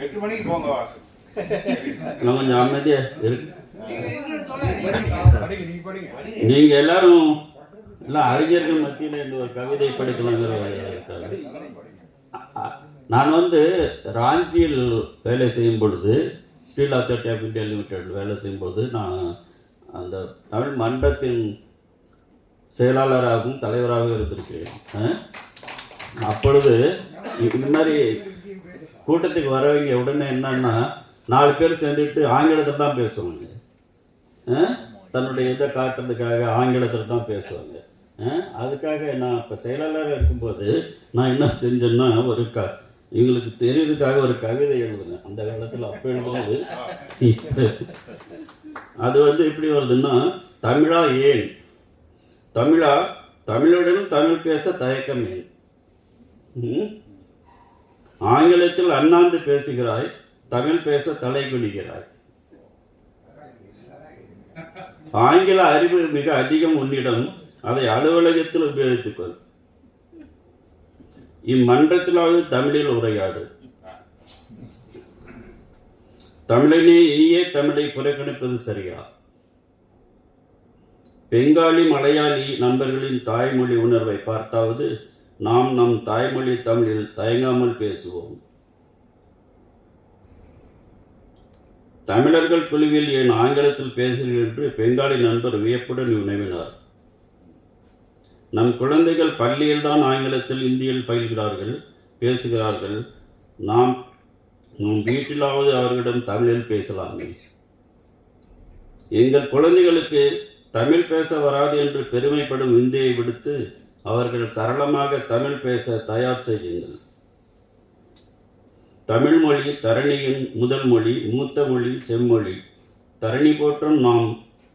எட்டு மணிக்கு போங்க வாசு நான் கொஞ்சம் அமைதியா இருக்கு நீங்க எல்லாரும் எல்லாம் அறிஞர்கள் மத்தியில் இந்த ஒரு கவிதை படிக்கணுங்கிற நான் வந்து ராஞ்சியில் வேலை செய்யும் பொழுது steel authority of India limited வேலை செய்யும்போது நான் அந்த தமிழ் மன்றத்தின் செயலாளராகவும் தலைவராகவும் இருந்திருக்கிறேன் ஆ? அப்பொழுது இந்த மாதிரி கூட்டத்துக்கு வரவங்க உடனே என்னன்னா நாலு பேர் சேர்ந்துட்டு ஆங்கிலத்தில் தான் பேசுவாங்க ஆ? தன்னுடைய இதை காட்டுறதுக்காக ஆங்கிலத்தில் தான் பேசுவாங்க ஆ? அதுக்காக நான் இப்போ செயலாளராக இருக்கும்போது நான் என்ன செஞ்சேன்னா ஒரு க இவங்களுக்கு தெரியறதுக்காக ஒரு கவிதை எழுதுனேன் அந்த காலத்தில் அப்போ எழுதும்போது அது வந்து எப்படி வருதுன்னா தமிழா ஏன் தமிழா தமிழுடன் தமிழ் பேச தயக்கம். ஏன் ஆங்கிலத்தில் அண்ணாந்து பேசுகிறாய் தமிழ் பேச தலை குனிகிறாய். ஆங்கில அறிவு மிக அதிகம் உன்னிடம் அதை அலுவலகத்தில் உபயோகித்துக்கொள். இம்மன்றத்திலாவது தமிழில் உரையாடு. தமிழனே இனியே தமிழை புறக்கணிப்பது சரியா? பெங்காலி மலையாளி நண்பர்களின் தாய்மொழி உணர்வை பார்த்தாவது நாம் நம் தாய்மொழி தமிழில் தயங்காமல் பேசுவோம். தமிழர்கள் குழுவில் என் ஆங்கிலத்தில் பேசுகிறேன் என்று பெங்காலி நண்பர் வியப்புடன் வினவினார் நம் குழந்தைகள் பள்ளியில்தான் ஆங்கிலத்தில் இந்தியில் பயில்கிறார்கள் பேசுகிறார்கள். நாம் நம் வீட்டிலாவது அவர்களிடம் தமிழில் பேசலாமே. எங்கள் குழந்தைகளுக்கு தமிழ் பேச வராது என்று பெருமைப்படும் இந்தியை விடுத்து அவர்கள் சரளமாக தமிழ் பேச தயார் செய்யுங்கள் தமிழ் மொழி தரணியின் முதல் மொழி மூத்த மொழி செம்மொழி. தரணி போற்றும் நாம்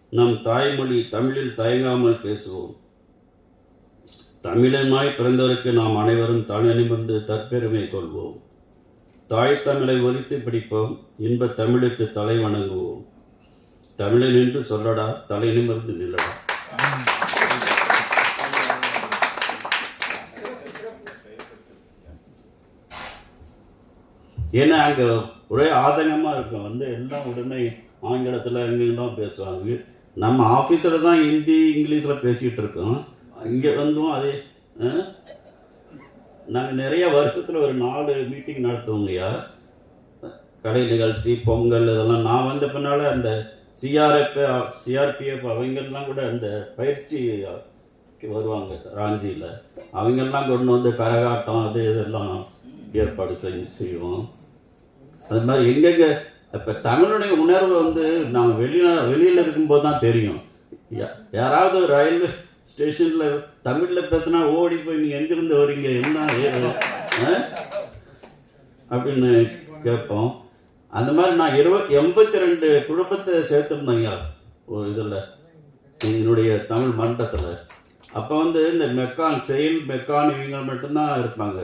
நம் தாய்மொழி தமிழில் தயங்காமல் பேசுவோம். தமிழனாய் பிறந்தவருக்கு நாம் அனைவரும் தலைநிமிர்ந்து தற்பெருமை கொள்வோம். தாய் தமிழை ஒலித்து பிடிப்போம். இன்ப தமிழுக்கு தலை வணங்குவோம். தமிழன் என்று சொல்லடா தலை நிமிர்ந்து நில்லடா. ஏன்னா அங்கே ஒரே ஆதங்கமாக இருக்கும் வந்து எல்லாம் உடனே ஆங்கிலத்தில் எங்கேயும் தான் பேசுவாங்க. நம்ம ஆஃபீஸில் தான் ஹிந்தி இங்கிலீஷில் பேசிக்கிட்டு இருக்கோம். இங்கே வந்தும் அதே நாங்கள் நிறைய வருஷத்தில் ஒரு நாலு மீட்டிங் நடத்துவோங்கய்யா. கலை நிகழ்ச்சி பொங்கல் இதெல்லாம் நான் வந்த பின்னால் அந்த சிஆர்எஃப் சிஆர்பிஎஃப் அவங்கெல்லாம் கூட அந்த பயிற்சி வருவாங்க ராஞ்சியில். அவங்கெல்லாம் கொண்டு வந்து கரகாட்டம் அது இதெல்லாம் ஏற்பாடு செஞ்சு செய்வோம். அது மாதிரி எங்கெங்க இப்போ தமிழுடைய உணர்வு வந்து நம்ம வெளியில வெளியில் இருக்கும்போது தான் தெரியும். யா- யாராவது ரயில்வே ஸ்டேஷனில் தமிழில் பேசினா ஓடி போய் நீங்கள் எங்கேருந்து வரீங்க? என்ன ஏது? ஆ? அப்படின்னு கேட்போம். அந்த மாதிரி நான் இருபத்தி எண்பத்தி ரெண்டு குடும்பத்தை சேர்த்துருந்தேங்க ஒரு இதில். என்னுடைய தமிழ் மண்டத்தில் அப்போ வந்து இந்த மெக்கான் செயல் மெக்கான் இவங்க மட்டும்தான் இருப்பாங்க.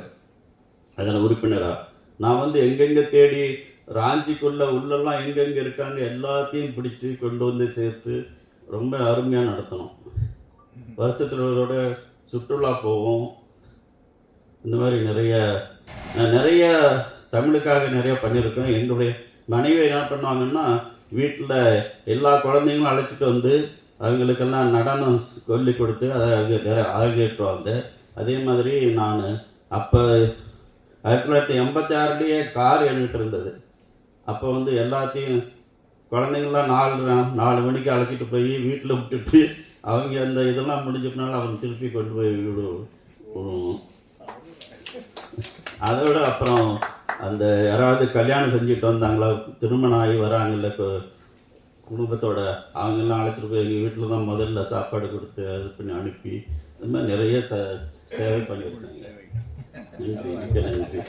அதில் உறுப்பினராக நான் வந்து எங்கெங்கே தேடி ராஞ்சிக்குள்ளே உள்ளெல்லாம் எங்கெங்கே இருக்காங்க எல்லாத்தையும் பிடிச்சி கொண்டு வந்து சேர்த்து ரொம்ப அருமையாக நடத்தணும். வருஷத்தில் ஒருவரோட சுற்றுலா போவோம். இந்த மாதிரி நிறைய நான் நிறைய தமிழுக்காக நிறைய பண்ணியிருக்கோம். எங்களுடைய மனைவி என்ன பண்ணுவாங்கன்னா வீட்டில் எல்லா குழந்தைங்களும் அழைச்சிட்டு வந்து அவங்களுக்கெல்லாம் நடனம் சொல்லி கொடுத்து அதை அவங்க நிறைய அரங்கேற்றுவாங்க அதே மாதிரி நான் அப்போ ஆயிரத்தி தொள்ளாயிரத்தி எண்பத்தி ஆறுலேயே கார் என்கிட்ட இருந்தது. அப்போ வந்து எல்லாத்தையும் குழந்தைங்களாம் நாலு நாலு மணிக்கு அழைச்சிட்டு போய் வீட்டில் விட்டுட்டு அவங்க அந்த இதெல்லாம் முடிஞ்சப்பனால அவங்க திருப்பி கொண்டு போய் விடுவோம் அதோட அப்புறம் அந்த யாராவது கல்யாணம் செஞ்சுட்டு வந்தாங்களா? திருமணம் ஆகி வராங்கல்ல இப்போ குடும்பத்தோட அவங்கெல்லாம் அழைச்சிட்டு போய் எங்கள் வீட்டில் தான் முதல்ல சாப்பாடு கொடுத்து இது பண்ணி அனுப்பி இந்த மாதிரி நிறைய ச சேவை பண்ணியிருக்காங்க. நன்றி மிக்க நன்றி.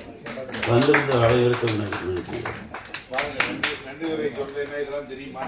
வந்திருந்த அனைவருக்கும் நன்றி நன்றி. நன்றி தெரியுமா?